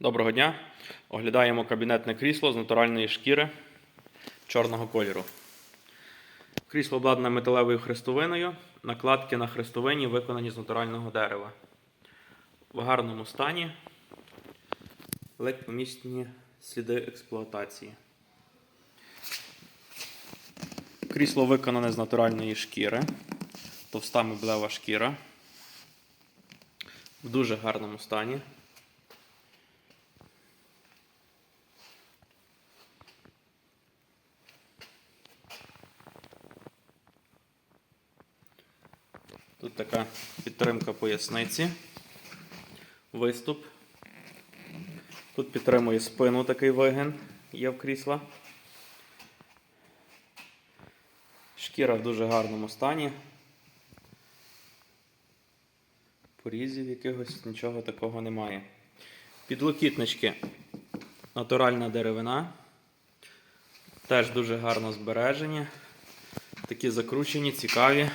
Доброго дня. Оглядаємо кабінетне крісло з натуральної шкіри чорного кольору. Крісло обладнане металевою хрестовиною. Накладки на хрестовині виконані з натурального дерева. В гарному стані. Ледь помітні сліди експлуатації. Крісло виконане з натуральної шкіри. Товста меблева шкіра. В дуже гарному стані. Тут така підтримка поясниці, виступ. Тут підтримує спину такий вигин, є в крісла. Шкіра в дуже гарному стані. Порізів якихось нічого такого немає. Підлокітнички натуральна деревина. Теж дуже гарно збережені. Такі закручені, цікаві.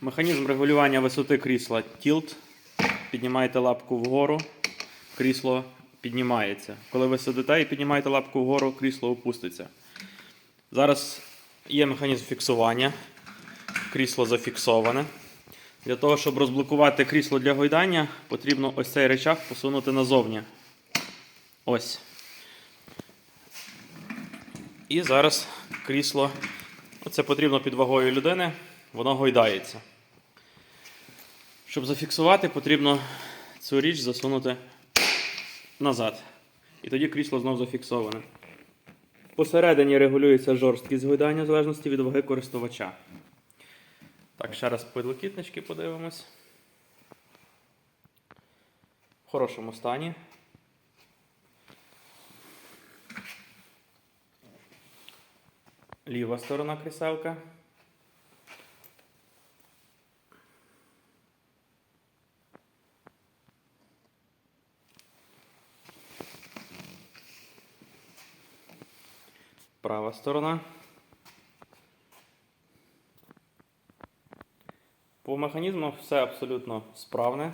Механізм регулювання висоти крісла тілт. Піднімаєте лапку вгору, крісло піднімається. Коли ви сидите і піднімаєте лапку вгору, крісло опуститься. Зараз є механізм фіксування. Крісло зафіксоване. Для того, щоб розблокувати крісло для гойдання, потрібно ось цей речах посунути назовні. Ось. І зараз крісло. Це потрібно під вагою людини, воно гойдається. Щоб зафіксувати, потрібно цю річ засунути назад. І тоді крісло знову зафіксоване. Посередині регулюється жорсткість гойдання в залежності від ваги користувача. Так, ще раз підлокітнички подивимось. В хорошому стані. Ліва сторона кріселка. Права сторона. По механізму все абсолютно справне.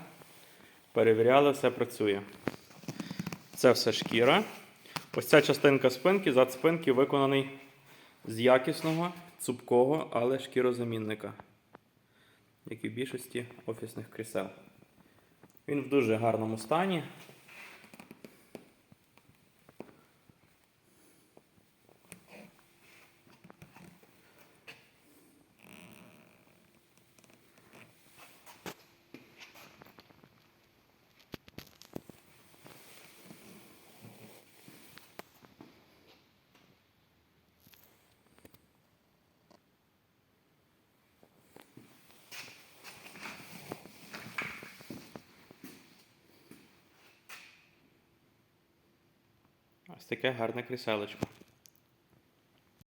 Перевіряли, все працює. Це все шкіра. Ось ця частинка спинки, зад спинки виконаний з якісного, цупкого, але шкірозамінника, як і в більшості офісних крісел. Він в дуже гарному стані. Ось таке гарне кріселечко.